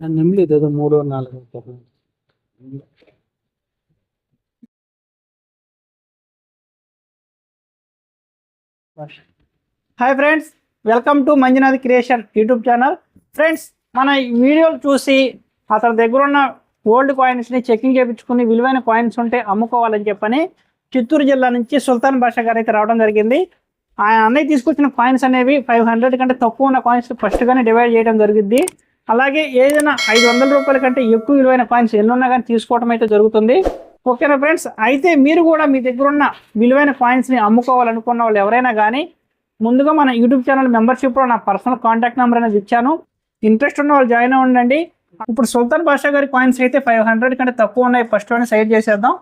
నిమ్లి ఏదో మూడు నాలుగు hi friends welcome to Manjunath creation YouTube channel friends మన వీడియోలు చూసి అతని దగ్గర ఉన్న ఓల్డ్ కాయిన్స్ని చెకింగ్ చేయించుకుని విలువైన కాయిన్స్ ఉంటే అమ్ముకోవాలని చెప్పని చిత్తూరు జిల్లా నుంచి సుల్తాన్ బాషా గారు అయితే రావడం జరిగింది. ఆయన అన్నయ్య తీసుకొచ్చిన కాయిన్స్ అనేవి ఫైవ్ హండ్రెడ్ కంటే తక్కువ ఉన్న కాయిన్స్ ఫస్ట్గానే డివైడ్ చేయడం జరిగింది. అలాగే ఏదైనా ఐదు వందల రూపాయల కంటే ఎక్కువ విలువైన కాయిన్స్ ఎన్ని ఉన్నా కానీ తీసుకోవడం అయితే జరుగుతుంది. ఓకేనా ఫ్రెండ్స్ అయితే మీరు కూడా మీ దగ్గర ఉన్న విలువైన కాయిన్స్ని అమ్ముకోవాలనుకున్న వాళ్ళు ఎవరైనా కానీ ముందుగా మన యూట్యూబ్ ఛానల్ మెంబర్షిప్లో నా పర్సనల్ కాంటాక్ట్ నెంబర్ అనేది ఇచ్చాను. ఇంట్రెస్ట్ ఉన్న వాళ్ళు జాయిన్ అవ్వండి ఇప్పుడు సుల్తాన్ బాషా గారి కాయిన్స్ అయితే ఫైవ్ హండ్రెడ్ కంటే తక్కువ ఉన్నాయి. ఫస్ట్ అని సైడ్ చేసేద్దాం.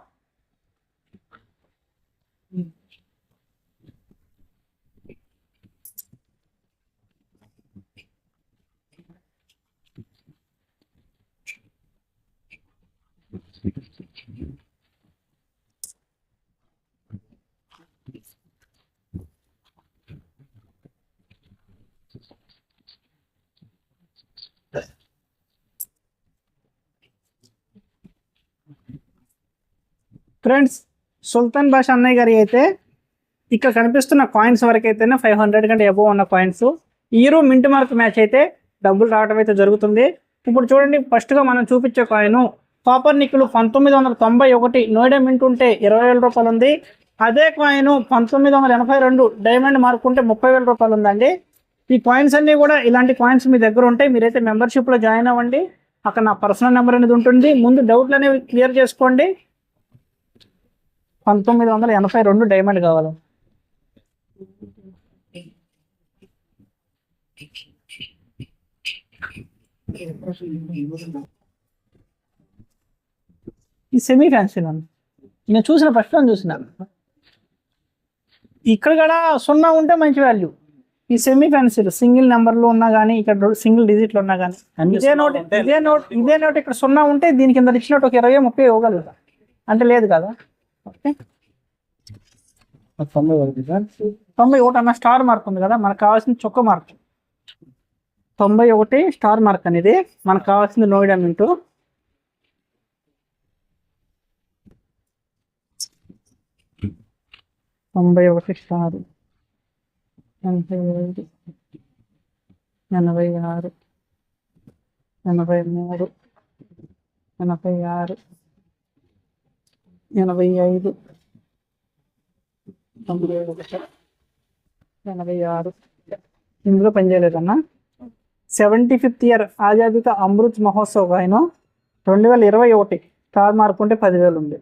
ఫ్రెండ్స్ సుల్తాన్ బాషా అన్నయ్య గారి అయితే ఇక్కడ కనిపిస్తున్న కాయిన్స్ వరకు అయితేనే ఫైవ్ హండ్రెడ్ కంటే ఎవో ఉన్న coins error mint mark match అయితే డబ్బులు రావడం అయితే జరుగుతుంది. ఇప్పుడు చూడండి ఫస్ట్గా మనం చూపించే కాయిన్ కాపర్ నిక్కులు పంతొమ్మిది వందల తొంభై ఒకటి నోయిడా మింట్ ఉంటే ఇరవై వేల రూపాయలు ఉంది. అదే కాయిన్ పంతొమ్మిది వందల ఎనభై రెండు డైమండ్ మార్క్ ఉంటే ముప్పై వేల రూపాయలు ఉందండి. ఈ కాయిన్స్ అన్నీ కూడా ఇలాంటి కాయిన్స్ మీ దగ్గర ఉంటాయి మీరైతే మెంబర్షిప్లో జాయిన్ అవ్వండి. అక్కడ నా పర్సనల్ నెంబర్ అనేది ఉంటుంది. ముందు డౌట్లు అనేవి క్లియర్ చేసుకోండి. పంతొమ్మిది వందల ఎనభై రెండు డైమండ్ కావాలి. ఈ సెమీ ఫ్యాన్సీ నన్ను నేను చూసిన ఫస్ట్ టైం చూసిన. ఇక్కడ కూడా సున్నా ఉంటే మంచి వాల్యూ ఈ సెమీ ఫ్యాన్సీలు సింగిల్ నెంబర్లో ఉన్నా కానీ ఇక్కడ సింగిల్ డిజిట్లో ఉన్నా కానీ ఇదే నోట్ ఇదే నోట్ ఇదే నోట్ ఇక్కడ సున్నా ఉంటే దీని కింద ఇచ్చినట్టు ఒక ఇరవై ముప్పై ఇవ్వగలుగుతా. అంటే లేదు కదా? ఓకే. తొంభై ఒకటి తొంభై ఒకటి అన్న స్టార్ మార్క్ ఉంది కదా మనకు కావాల్సిన చొక్క మార్క్. తొంభై ఒకటి స్టార్ మార్క్ అనేది మనకు కావాల్సింది నోయిడా మింటూ. తొంభై ఒకటి స్టార్. ఎనభై ఐదు. ఎనభై ఆరు. ఎనభై మూడు. ఎనభై ఆరు. ఎనభై ఐదు తొంభై ఒకటి ఎనభై ఆరు ఇందులో పనిచేయలేదన్నా seventy fifth year Azadi Amrit Mahotsav ఆయన రెండు వేల ఇరవై ఒకటి తారు మార్పుంటే ఉంటే పదివేలు ఉంది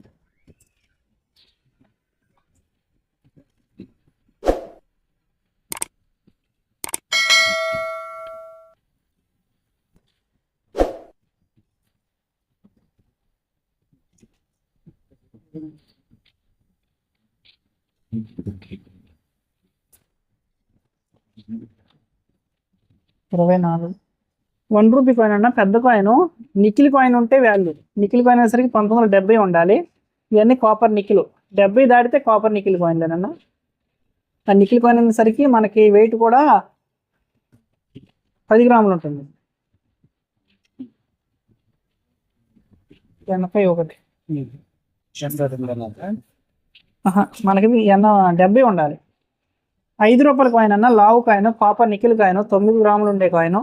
ఇరవై నాలుగు. వన్ రూపీ కాయిన్ అన్న పెద్ద కాయిన్ నికిల్ కాయిన్ ఉంటే వాల్యూ నికిల్ కాయిన్ అనేసరికి పంతొమ్మిది వందల డెబ్బై ఉండాలి. ఇవన్నీ కాపర్ నికిల్ డెబ్బై దాటితే కాపర్ నికిల్ కాయిన్లేనన్న ఆ నికిల్ కాయిన్ అనేసరికి మనకి వెయిట్ కూడా పది గ్రాములు ఉంటుంది. ఎనభై ఒకటి. ఆహా, మనకి ఎన్న డెబ్బై ఉండాలి. ఐదు రూపాయల కాయిన్ అన్న లావు కాయను కాపర్ నికిల్ కాయను తొమ్మిది గ్రాములు ఉండే కాయను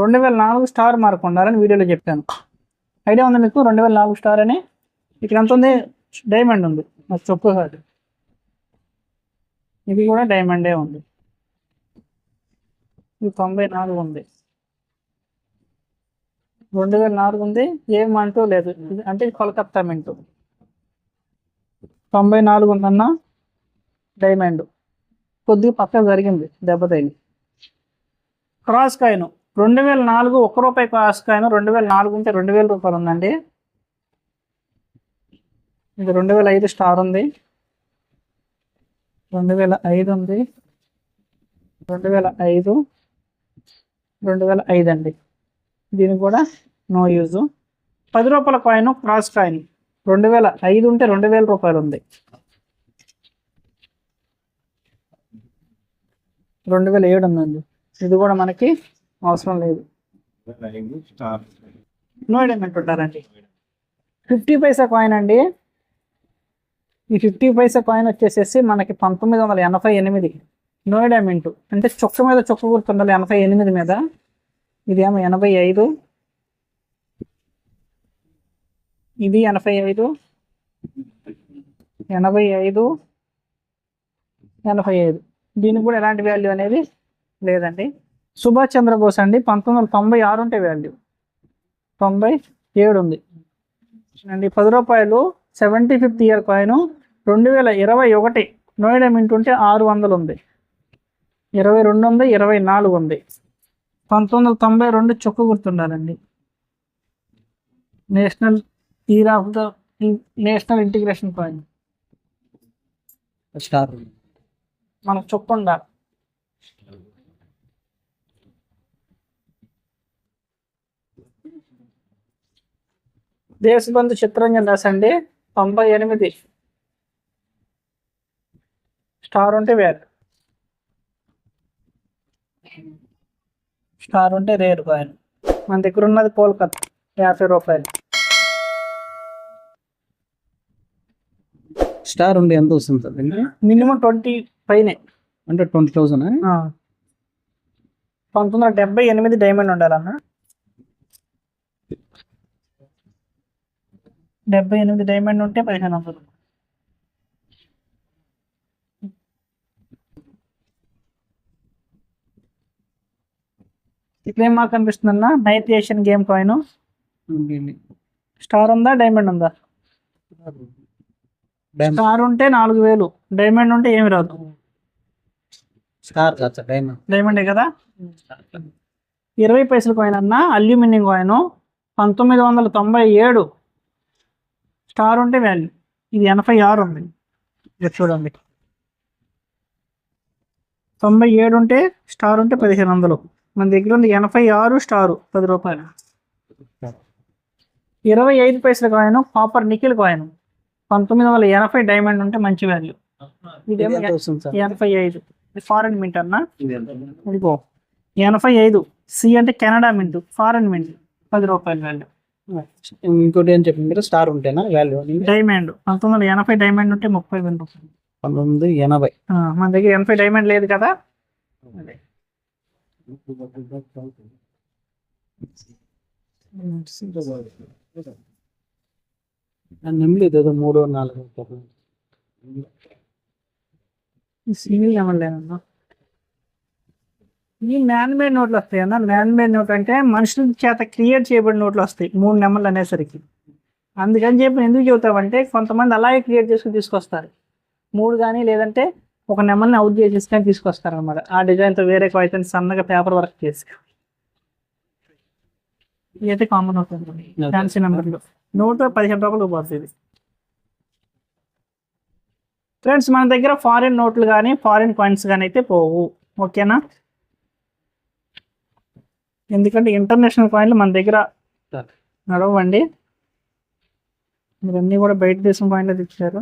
రెండు వేల నాలుగు స్టార్ మార్క్ ఉండాలని వీడియోలో చెప్పాను. ఐడియా ఉంది మీకు? రెండు వేల నాలుగు స్టార్ అని? ఇక్కడ ఎంత ఉంది? డైమండ్ ఉంది. నాకు చెప్పు కాదు ఇది కూడా డైమండే ఉంది. ఇది తొంభై నాలుగు ఉంది. రెండు వేల నాలుగు ఉంది. ఏమంటూ లేదు. ఇది అంటే ఇది కోలకత్తా మింటూ తొంభై నాలుగు ఉందన్న డైమండ్. కొద్దిగా పక్కన జరిగింది దెబ్బతైంది క్రాస్ కాయిన్ రెండు వేల నాలుగు ఒక్క రూపాయి క్రాస్ కాయిన్ రెండు వేల నాలుగు ఉంటే రెండు వేల రూపాయలు ఉందండి. ఇది రెండు వేల ఐదు స్టార్ ఉంది. రెండు వేల ఐదు ఉంది. రెండు వేల ఐదు రెండు వేల ఐదు అండి. దీనికి కూడా నో యూజ్. పది రూపాయల కాయిన్ క్రాస్ కాయిన్. రెండు వేల ఐదు ఉంటే రెండు వేల రూపాయలు ఉంది రెండు వేల ఏడు ఉందండి. ఇది కూడా మనకి అవసరం లేదు. నో ఫిఫ్టీ పైసా కాయిన్ అండి. ఈ ఫిఫ్టీ పైసా కాయిన్ వచ్చేసేసి మనకి పంతొమ్మిది వందల ఎనభై ఎనిమిది. నో డైమండ్ అంటే చుక్క మీద చుక్క గుర్తుండాలి ఎనభై ఎనిమిది మీద. ఇదేమో ఎనభై ఐదు. ఇది ఎనభై ఐదు. ఎనభై ఐదు. ఎనభై ఐదు. దీనికి కూడా ఎలాంటి వాల్యూ అనేది లేదండి. సుభాష్ చంద్రబోస్ అండి పంతొమ్మిది వందల తొంభై ఆరు ఉంటే వాల్యూ తొంభై ఏడు ఉంది. అండి పది రూపాయలు సెవెంటీ ఫిఫ్త్ ఇయర్ కాయిన్ రెండు వేల ఇరవై ఒకటి. నోయిడా మింట్ ఉంటే ఆరు వందలు ఉంది. ఇరవై రెండు ఉంది ఇరవై నాలుగు ఉంది. పంతొమ్మిది వందల తొంభై రెండు చొక్కు గుర్తుండాలండి. National year of the national integration coin star మనకు ఉండాలి దేశబంధు చిత్రంజన్ రాసండి తొంభై ఎనిమిది. స్టార్ ఉంటే వేరు. స్టార్ ఉంటే రేరు కాయిన్ మన దగ్గర ఉన్నది కోల్కత్తా యాభై రూపాయలు. స్టార్ ఉండి ఎంత వస్తుంది సార్? మినిమం ట్వంటీ పైనే. అంటే ట్వంటీ థౌసండ్. పంతొమ్మిది వందల డెబ్బై ఎనిమిది డైమండ్ ఉండాలన్న. డెబ్బై ఎనిమిది డైమండ్ ఉంటే పదిహేను వందలు. ఇక్కడ ఏం మాకు కనిపిస్తుందన్న ninth Asian game coin star ఉందా డైమండ్ ఉందా. స్టార్ ఉంటే నాలుగు వేలు. డైమండ్ ఉంటే ఏమి రాదు. స్టార్ కాదు డైమండ్ డైమండే కదా? ఇరవై పైసలు కాయిన్ అన్న అల్యూమినియం కాయిన్ పంతొమ్మిది వందల తొంభై ఏడు. స్టార్ ఉంటే వాల్యూ ఇది ఎనభై ఆరు ఉంది. ఇది చూడండి. తొంభై ఏడు ఉంటే స్టార్ ఉంటే పదిహేను వందలు. మన దగ్గర ఉంది ఎనభై ఆరు స్టారు పది రూపాయలు. ఇరవై ఐదు పైసల కాయిన్ కాపర్ నికిల్ కాయిన్ పంతొమ్మిది వందల ఎనభై డైమండ్ ఉంటే మంచి వాల్యూ ఎనభై ఐదు. ఫారెన్ మింట్ అన్న? ఇదిగో ఎనభై ఐదు. సి అంటే కెనడా మింట్ ఫారెన్ మింట్ పది రూపాయల వాల్యూ ఇంకోటి ఏం చెప్పండి మీరు? స్టార్ ఉంటేనా వాల్యూ డైమండ్ పంతొమ్మిది వందల ఎనభై డైమండ్ ఉంటే ముప్పై వేల రూపాయలు. పంతొమ్మిది ఎనభై. మన దగ్గర ఎనభై డైమండ్ లేదు కదా? అదే. నిమ్మలేదు ఏదో మూడో నాలుగు ఈ సింగిల్ నెంబర్ ఈ మ్యాన్ మేడ్ నోట్లు వస్తాయి అన్న. మ్యాన్ మేడ్ నోట్ అంటే మనుషుల చేత క్రియేట్ చేయబడిన నోట్లు వస్తాయి మూడు నెంబర్లు అనేసరికి. అందుకని చెప్పి ఎందుకు చెబుతామంటే కొంతమంది అలాగే క్రియేట్ చేసుకుని తీసుకొస్తారు. మూడు కానీ లేదంటే ఒక నెంబర్ని అవుట్ చేసేసుకొని తీసుకొస్తారు అనమాట ఆ డిజైన్తో వేరే కాగితం సన్నగా పేపర్ వర్క్ చేసి. ఇదైతే కామన్ అవుతుంది? ఫ్యాన్సీ నెంబర్లు నోట్ పదిహేను రూపాయలు పోతుంది ఫ్రెండ్స్ మన దగ్గర ఫారిన్ నోట్లు కానీ ఫారిన్ కాయిన్స్ కానీ అయితే పోవు. ఓకేనా ఎందుకంటే ఇంటర్నేషనల్ కాయిన్లు మన దగ్గర నడవండి. మీరు అన్నీ కూడా బయట దేశం కాయిన్లు తెచ్చారు.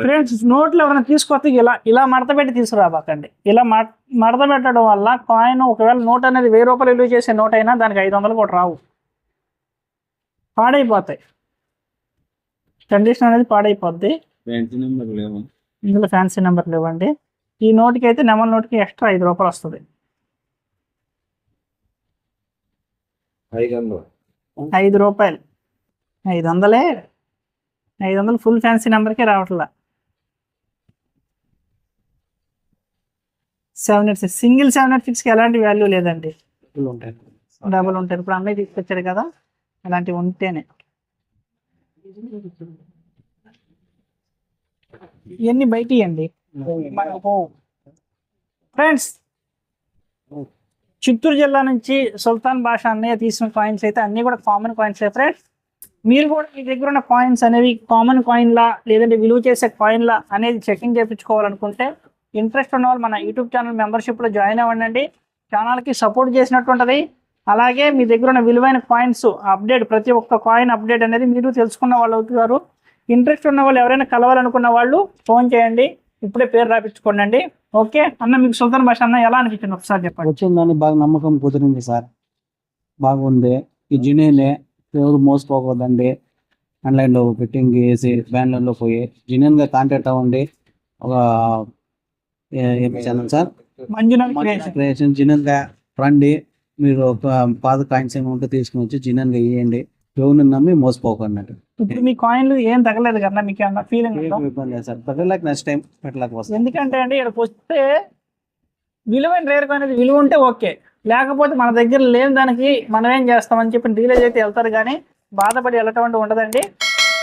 ఫ్రెండ్స్ నోట్లు ఎవరైనా తీసుకొస్తే ఇలా ఇలా మడత పెట్టి తీసుకురాబాకండి ఇలా మడ- మడత పెట్టడం వల్ల కాయిన్ ఒకవేళ నోట్ అనేది వెయ్యి రూపాయలు విలువ చేసే నోట్ అయినా దానికి ఐదు వందలు కూడా రావు. పాడైపోతాయి. కండిషన్ అనేది పాడైపోద్ది. ఇందులో ఫ్యాన్సీ నెంబర్లు ఇవ్వండి ఈ నోట్కి అయితే నెమల్ నోట్కి ఎక్స్ట్రా ఐదు రూపాయలు వస్తుంది. ఐదు రూపాయలు. ఐదు వందలే. ఐదు వందలు ఫుల్ ఫ్యాన్సీ నెంబర్కే రావట్లా. Seven eight six single seven eight సిక్స్కి ఎలాంటి వాల్యూ లేదండి. డబుల్ ఉంటాయి. ఇప్పుడు అన్నయ్య తీసుకొచ్చాడు కదా అలాంటివి ఉంటేనే. ఇవన్నీ బయట అండి ఫ్రెండ్స్ చిత్తూరు జిల్లా నుంచి సుల్తాన్ బాషా అన్నయ్య తీసిన కాయిన్స్ అయితే అన్నీ కూడా కామన్ కాయిన్స్ ఫ్రెండ్స్ మీరు కూడా మీ దగ్గర ఉన్న కాయిన్స్ అనేవి కామన్ కాయిన్లా లేదంటే విలువ చేసే కాయిన్లా అనేది చెకింగ్ చేయించుకోవాలనుకుంటే ఇంట్రెస్ట్ ఉన్న వాళ్ళు మన యూట్యూబ్ ఛానల్ మెంబర్షిప్లో జాయిన్ అవ్వండి ఛానల్కి సపోర్ట్ చేసినట్టు ఉంటుంది. అలాగే మీ దగ్గర ఉన్న విలువైన కాయిన్స్ అప్డేట్ ప్రతి ఒక్క కాయిన్ అప్డేట్ అనేది మీరు తెలుసుకున్న వాళ్ళు అవుతారు. ఇంట్రెస్ట్ ఉన్న వాళ్ళు ఎవరైనా కలవాలనుకున్న వాళ్ళు ఫోన్ చేయండి. ఇప్పుడే పేరు రాపించుకోండి ఓకే? అన్న మీకు సుల్తాన్ భాష అన్న ఎలా అనిపించింది? ఒకసారి చెప్పండి. వచ్చిందని బాగా నమ్మకం కుదిరింది సార్. బాగుంది. ఈ జినేనే ఎవరు మోసపోకూడదండి. ఆన్లైన్లో ఫిట్టింగ్ వేసి బ్యాన్లలో పోయి జినేన్గా కాంటాక్ట్ అవ్వండి ఒక ఏ- ఛానల్ సార్? క్రియేషన్ జినేన్గా రండి. మీరు ఒక పాత కాయిన్స్ ఏమి ఉంటే తీసుకుని వచ్చి జినేన్గా ఇవ్వండి ఎవరిని నమ్మి మోసపోకండి ఇప్పుడు మీ కాయిన్లు ఏం తగలేదు కదా మీకు ఏమన్నా ఫీలింగ్ ఇబ్బంది లేదు సార్. పెట్టలేక నెక్స్ట్ టైం పెట్టలేక ఎందుకంటే అండి ఇక్కడికి వస్తే విలువైన రేర్ అనేది విలువ ఉంటే ఓకే లేకపోతే మన దగ్గర లేని దానికి మనం ఏం చేస్తామని చెప్పి డీలేజ్ అయితే వెళ్తారు కానీ బాధపడి వెళ్ళటం ఉండదండి.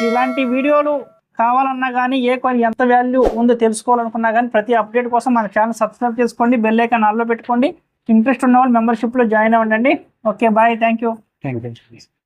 ఇలాంటి వీడియోలు కావాలన్నా కానీ ఏ కాయిన్ ఎంత వాల్యూ ఉందో తెలుసుకోవాలనుకున్నా కానీ ప్రతి అప్డేట్ కోసం మన ఛానల్ సబ్స్క్రైబ్ చేసుకోండి బెల్ ఐకాన్ ఆల్లో పెట్టుకోండి. ఇంట్రెస్ట్ ఉన్న వాళ్ళు మెంబర్షిప్లో జాయిన్ అవ్వండి okay bye thank you thank you